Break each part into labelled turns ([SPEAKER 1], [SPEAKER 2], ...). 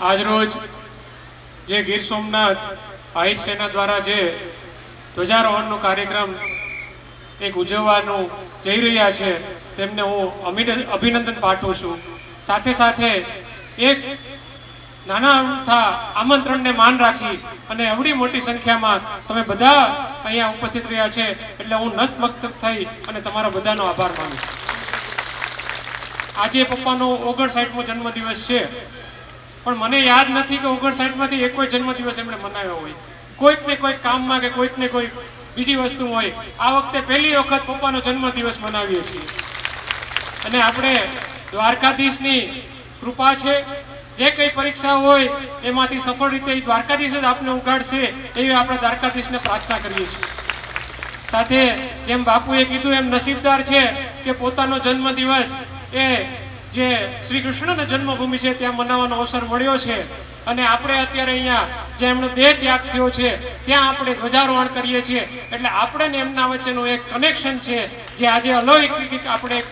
[SPEAKER 1] આજરોજ જે ગીર સોમનાથ આહિર સેના દ્વારા જે ધ્વજારોહણનો કાર્યક્રમ એક ઉજવવાનું જઈ રહ્યા છે, તેમને હું અભિનંદન પાઠવું છું. સાથે સાથે એક નાના અમથા આમંત્રણને માન રાખી અને એવડી મોટી સંખ્યામાં તમે બધા અહીંયા ઉપસ્થિત રહ્યા છે, એટલે હું નતમસ્તક થઈ અને તમારા બધાનો આભાર માનું આજે પપ્પાનો ઓગણસાઠમો જન્મદિવસ છે. પણ મને યાદ નથી કે ઓગણસાઠમાંથી એક કોઈ જન્મદિવસ એમણે મનાવ્યો હોય. કોઈક ને કોઈક કામમાં કે કોઈક ને કોઈક બીજી વસ્તુ હોય, આ વખતે પહેલી વખત પપ્પાનો જન્મદિવસ મનાવીએ છીએ. અને આપણે દ્વારકાધીશની કૃપા છે, જે કંઈ પરીક્ષા હોય એમાંથી સફળ રીતે દ્વારકાધીશ જ આપને ઉગાડશે એવી આપણે દ્વારકાધીશને પ્રાર્થના કરીએ છીએ. સાથે જેમ બાપુએ કીધું એમ નસીબદાર છે કે પોતાનો જન્મદિવસ એ જે શ્રી કૃષ્ણની જન્મભૂમિ છે, ત્યાં મનાવવાનો અવસર મળ્યો છે. અને આપણે અત્યારે અહીંયા જે એમનો દેહ ત્યાગ થયો છે, ત્યાં આપણે ધ્વજારોહણ કરીએ છીએ. એટલે આપણે ને એમના વચ્ચેનું એક કનેક્શન છે, જે આજે અલૌકિક આપણે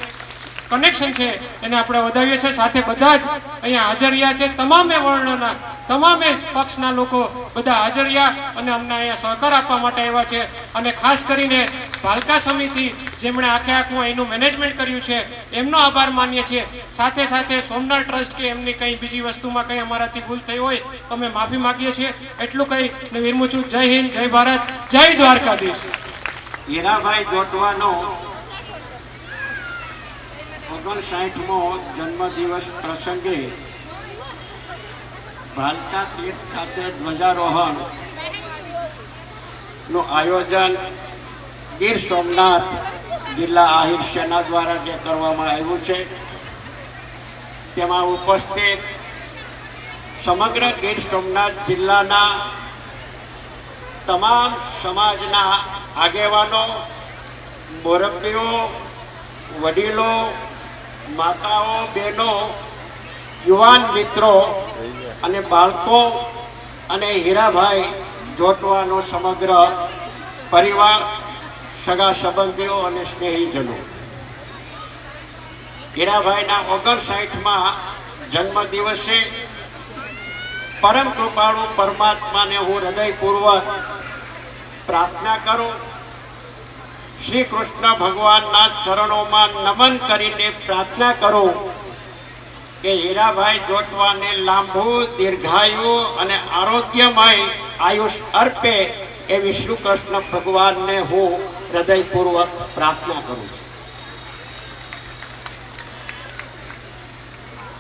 [SPEAKER 1] કનેક્શન છે, એને આપણે વધાવીએ છીએ. સાથે બધા જ અહીંયા હાજર રહ્યા છે. તમામે વર્ણના, તમામે પક્ષના લોકો બધા હાજર રહ્યા અને અમને અહીંયા સહકાર આપવા માટે આવ્યા છે. અને ખાસ કરીને ભાલકા સમિતિ જેમણે આખે આખું અહીંનું મેનેજમેન્ટ કર્યું છે, એમનો આભાર માનીએ છીએ. સાથે સાથે સોમનાથ ટ્રસ્ટ કે એમની કંઈ બીજી વસ્તુમાં કંઈ અમારાથી ભૂલ થઈ હોય તો અમે માફી માગીએ છીએ. એટલું કંઈ વિરમું છું જય હિન્દ, જય ભારત, જય દ્વારકાધીશ.
[SPEAKER 2] હીરાભાઈ જોટવાનો ઓગણસાઠમો જન્મદિવસ પ્રસંગે ભાલકા તીર્થ ખાતે ધ્વજારોહણનું આયોજન ગીર સોમનાથ જિલ્લા આહિર સેના દ્વારા જે કરવામાં આવ્યું છે. તેમાં ઉપસ્થિત સમગ્ર ગીર સોમનાથ જિલ્લાના તમામ સમાજના આગેવાનો, મોરબીઓ, વડીલો માતાઓ, બહેનો, યુવાન મિત્રો અને બાળકો અને હીરાભાઈ જોટવાનો સમગ્ર પરિવાર, સગા સંબંધીઓ અને સ્નેહીજનો. હીરાભાઈના ઓગણસાઠમાં જન્મદિવસે પરમ કૃપાળુ પરમાત્માને હું હૃદયપૂર્વક પ્રાર્થના કરું શ્રી કૃષ્ણ ભગવાનના ચરણોમાં નમન કરીને પ્રાર્થના કરું કે હીરાભાઈ જોટવાને લાંબુ, દીર્ઘાયુ અને આરોગ્યમય આયુષ અર્પે એવી શ્રી કૃષ્ણ ભગવાનને હું હૃદયપૂર્વક પ્રાર્થના કરું છું.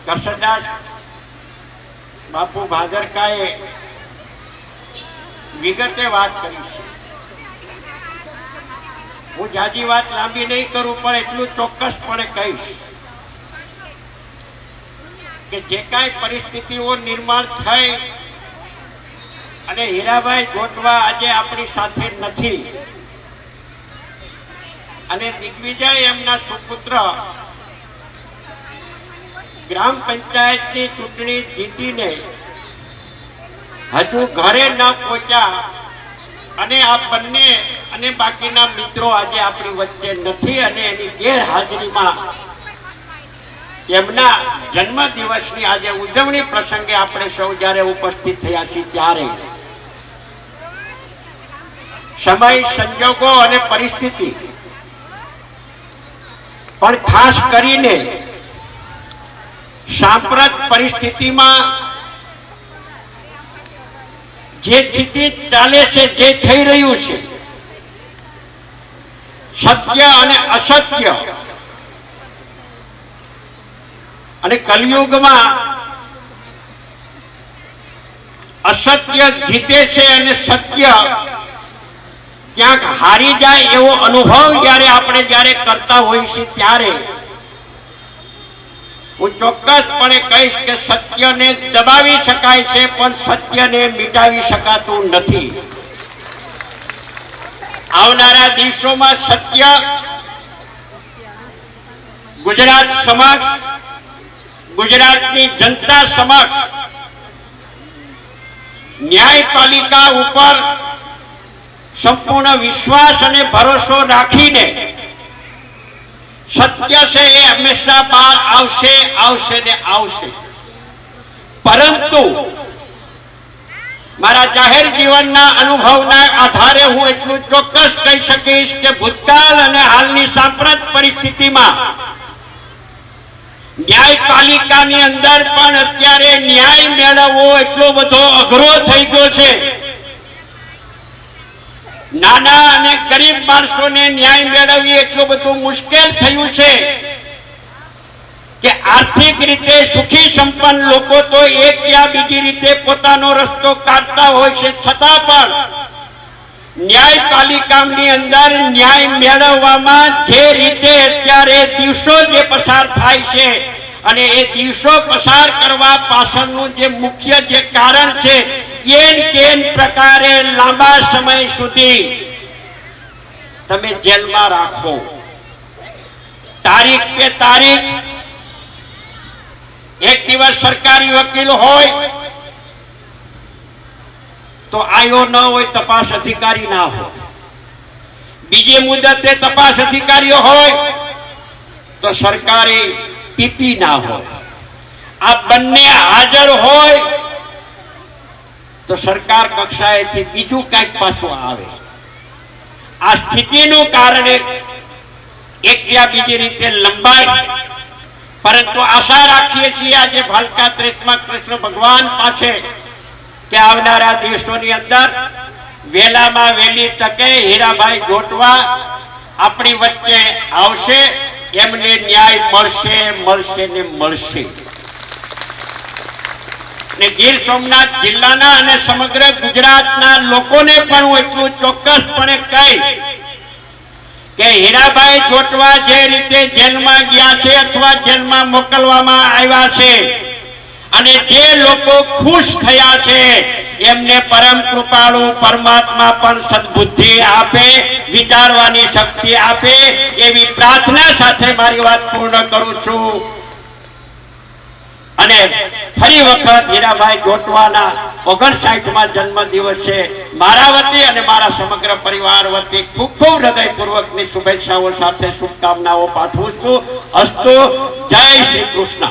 [SPEAKER 2] કરશદાસ બાપુ ભાદરકાએ વિગતે વાત કરી છે. હું જાજી વાત લાંબી નહીં કરું, પણ એટલું ચોક્કસપણે કહીશ કે જે કાંઈ પરિસ્થિતિઓ નિર્માણ થઈ અને હીરાભાઈ ગોટવા આજે આપણી સાથે નથી. અને દિગ્વિજય એમના સુપુત્ર ગ્રામ પંચાયતની ચૂંટણી જીતીને હજુ ઘરે ન પહોંચ્યા અને આ બંને અને બાકીના મિત્રો આજે આપણી વચ્ચે નથી અને એની ગેરહાજરીમાં એમના જન્મ દિવસની આજે ઉજવણી પ્રસંગે આપણે સૌ જ્યારે ઉપસ્થિત થયા છીએ ત્યારે સમય, સંજોગો અને પરિસ્થિતિ. પણ ખાસ કરીને સાંપ્રત પરિસ્થિતિમાં જે સ્થિતિ ચાલે છે, જે થઈ રહ્યું છે સત્ય અને અસત્ય. અને કલયુગમાં અસત્ય જીતે છે અને સત્ય ક્યાંક હારી જાય એવો અનુભવ જ્યારે આપણે જ્યારે કરતા હોઈએ છીએ ત્યારે હું ચોક્કસપણે કહીશ કે સત્યને દબાવી શકાય છે, પણ સત્યને મિટાવી શકાતું નથી. આવનારા દિવસોમાં સત્ય, ગુજરાત સમક્ષ, ગુજરાતની જનતા સમક્ષ, ન્યાયપાલિકા ઉપર સંપૂર્ણ વિશ્વાસ અને ભરોસો રાખીને સત્ય છે એ હંમેશા બહાર આવશે આવશે ને આવશે. પરંતુ મારા જાહેર જીવનના અનુભવના આધારે હું એટલું ચોક્કસ કહી શકીશ કે ભૂતકાળ અને હાલની સાંપ્રત પરિસ્થિતિમાં ન્યાયપાલિકાની અંદર પણ અત્યારે ન્યાય મેળવવો એટલો બધો અઘરો થઈ ગયો છે. નાના અને ગરીબ માણસોને ન્યાય મેળવવી એટલું બધું મુશ્કેલ થયું છે. કે આર્થિક રીતે સુખી સંપન્ન લોકો તો એક યા બીજી રીતે પોતાનો રસ્તો કાઢતા હોય છે. છતાં પણ ન્યાયપાલિકાની અંદર ન્યાય મેળવવામાં જે રીતે અત્યારે દિવસો જે પસાર થાય છે અને એ દિવસો પસાર કરવા પાછળનું જે મુખ્ય જે કારણ છે, એન કેન પ્રકારે લાંબા સમય સુધી તમે જેલમાં રાખો. તારીખ પે તારીખ એક દિવસ સરકારી વકીલ હોય, તો આયો ન હોય, તપાસ અધિકારી ના હોય. બીજી મુદતે તપાસ અધિકારીઓ હોય, તો સરકારી પીપી ના હોય. આ બંને હાજર હોય, તો સરકાર કક્ષાએથી બીજું કાંઈક પાછું આવે. આ સ્થિતિનું કારણે એક યા બીજી રીતે લંબાઈ પરંતુ આશા રાખીએ છીએ આજે ભાલકા ત્રીસમાં કૃષ્ણ ભગવાન પાસે કે આવનારા દિવસોની અંદર વેલામાં વેલી તકે હીરાભાઈ ગોટવા આપણી વચ્ચે આવશે, એમને ન્યાય મળશે મળશે ને મળશે. ને ગીર સોમનાથ જિલ્લાના અને સમગ્ર ગુજરાતના લોકોને પણ હું એટલું ચોક્કસપણે કહીશ કે હીરાભાઈ ચોટવા જે રીતે જેલમાં ગયા છે અથવા જેલમાં મોકલવામાં આવ્યા છે અને જે લોકો ખુશ થયા છે, એમને પરમ કૃપાળુ પરમાત્મા પણ સદબુદ્ધિ આપે, વિચારવાની શક્તિ આપે, એવી પ્રાર્થના સાથે મારી વાત પૂર્ણ કરું છું. અને ફરી વખત હીરાભાઈ જોટવાના ઓગણસાઠમાં જન્મ દિવસ છે. મારા વતી અને મારા સમગ્ર પરિવાર વતી ખૂબ ખૂબ હૃદયપૂર્વકની શુભેચ્છાઓ સાથે શુભકામનાઓ પાઠવું છું. અસ્તુ, જય શ્રી કૃષ્ણ.